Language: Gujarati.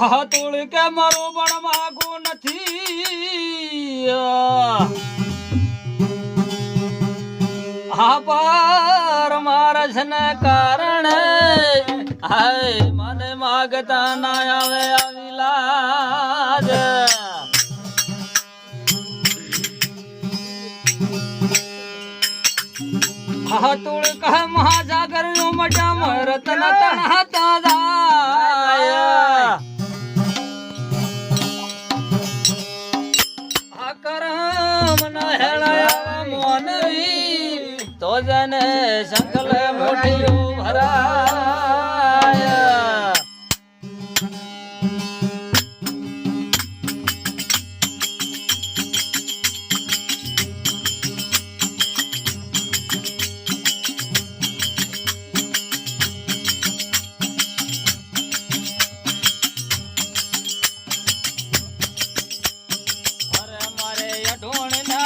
આ કે મારો પણ માગો નથી. આ પાર મારા છે ને કારણે હાય, મને માગતા ના આવે આવી લાજ. આ તુળકા મહાજાગરનું મજા રતન તન હતા જાય. મોનવી. તો જને સંકલ મોટીઓ ભરાય. મારે